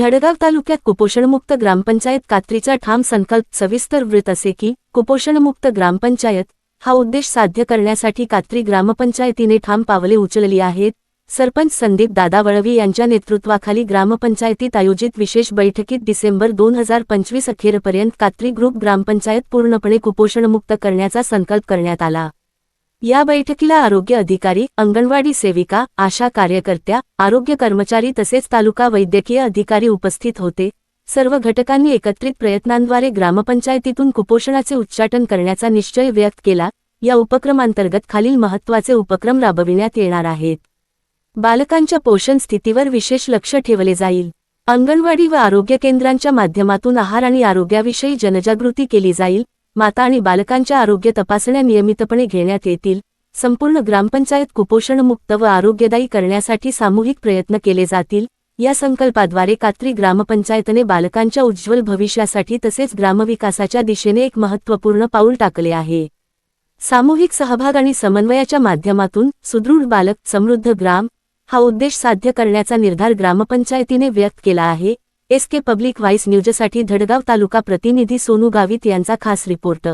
धडगाव तालुक्यात कुपोषणमुक्त ग्रामपंचायत कात्रीचा ठाम संकल्प सविस्तर वृत्त असे की कुपोषणमुक्त ग्रामपंचायत हा उद्देश साध्य करण्यासाठी कात्री ग्रामपंचायतीने ठाम पावले उचलली आहेत. सरपंच संदीप दादा वळवी यांच्या नेतृत्वाखाली ग्रामपंचायतीत आयोजित विशेष बैठकीत डिसेंबर दोन हजार पंचवीस अखेरपर्यंत कात्री ग्रुप ग्रामपंचायत पूर्णपणे कुपोषणमुक्त करण्याचा संकल्प करण्यात आला. या बैठकीला आरोग्य अधिकारी अंगणवाडी सेविका आशा कार्यकर्त्या आरोग्य कर्मचारी तसेच तालुका वैद्यकीय अधिकारी उपस्थित होते. सर्व घटकांनी एकत्रित प्रयत्नांद्वारे ग्रामपंचायतीतून कुपोषणाचे उच्चाटन करण्याचा निश्चय व्यक्त केला. या उपक्रमांतर्गत खालील महत्त्वाचे उपक्रम राबविण्यात येणार आहेत. बालकांच्या पोषण स्थितीवर विशेष लक्ष ठेवले जाईल. अंगणवाडी व आरोग्य केंद्रांच्या माध्यमातून आहार आणि आरोग्याविषयी जनजागृती केली जाईल. माता आणि बालकांच्या आरोग्य तपासण्या नियमितपणे घेण्यात येतील. संपूर्ण ग्रामपंचायत कुपोषणमुक्त व आरोग्यदायी करण्यासाठी सामूहिक प्रयत्न केले जातील. या संकल्पाद्वारे कात्री ग्रामपंचायतने बालकांच्या उज्ज्वल भविष्यासाठी तसेच ग्रामविकासाच्या दिशेने एक महत्त्वपूर्ण पाऊल टाकले आहे. सामूहिक सहभाग आणि समन्वयाच्या माध्यमातून सुदृढ बालक समृद्ध ग्राम हा उद्देश साध्य करण्याचा निर्धार ग्रामपंचायतीने व्यक्त केला आहे. एस के पब्लिक व्हाईस न्यूजसाठी धडगाव तालुका प्रतिनिधी सोनू गावित यांचा खास रिपोर्ट.